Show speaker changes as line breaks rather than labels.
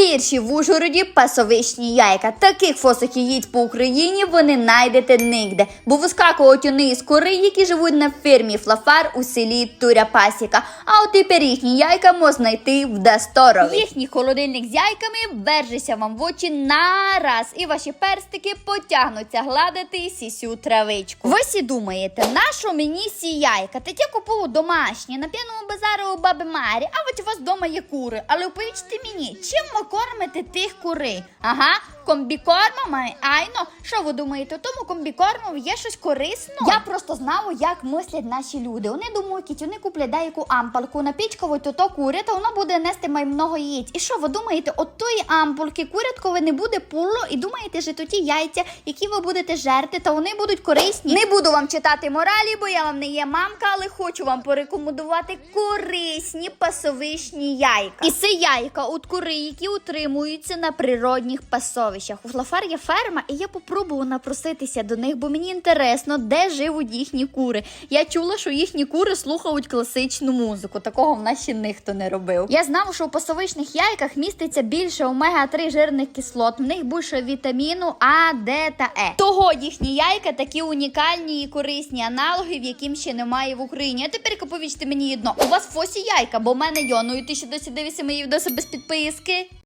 Happy Перші в Ужгороді пасовищні яйка. Таких фосок яєць по Україні ви не знайдете нігде, бо вискакують вони із кори, які живуть на фермі Флафар у селі Туря Пасіка. А от тепер їхні яйка можна знайти в Десторові. Їхній холодильник з яйками вержися вам в очі на раз, і ваші перстики потягнуться гладити сісю травичку. Ви сі думаєте, нащо мені сі яйка? Та я купую домашні на п'яному базару у баби Марі, а от у вас вдома є кури. Але повічте мені, чим ви кормите тих курей? Ага, комбікормами? Айно, що ви думаєте, тому комбікорму є щось корисне? Я просто знаю, як мислять наші люди. Вони думають, вони куплять деяку ампалку, напічкають ото кури, та воно буде нести май много яєць. І що ви думаєте, от тої ампулки куряткове не буде пуло, і думаєте, що то ті яйця, які ви будете жерти, та вони будуть корисні. Не буду вам читати моралі, бо я вам не є мамка, але хочу вам порекомендувати корисні пасовищні яйка. І це яйка от кури, які утримуються на природних пасовищах. У Флафар є ферма, і я попробую напроситися до них, бо мені інтересно, де живуть їхні кури. Я чула, що їхні кури слухають класичну музику. Такого в нас ще ніхто не робив. Я знав, що у пасовичних яйках міститься більше омега-3 жирних кислот, в них більше вітаміну А, Д та Е. Того їхні яйка такі унікальні і корисні аналоги, в яким ще немає в Україні. А тепер повічте мені одно. У вас фосі яйка, бо в мене йо. Ну і ти ще досі дивишся мої відоси без підписки.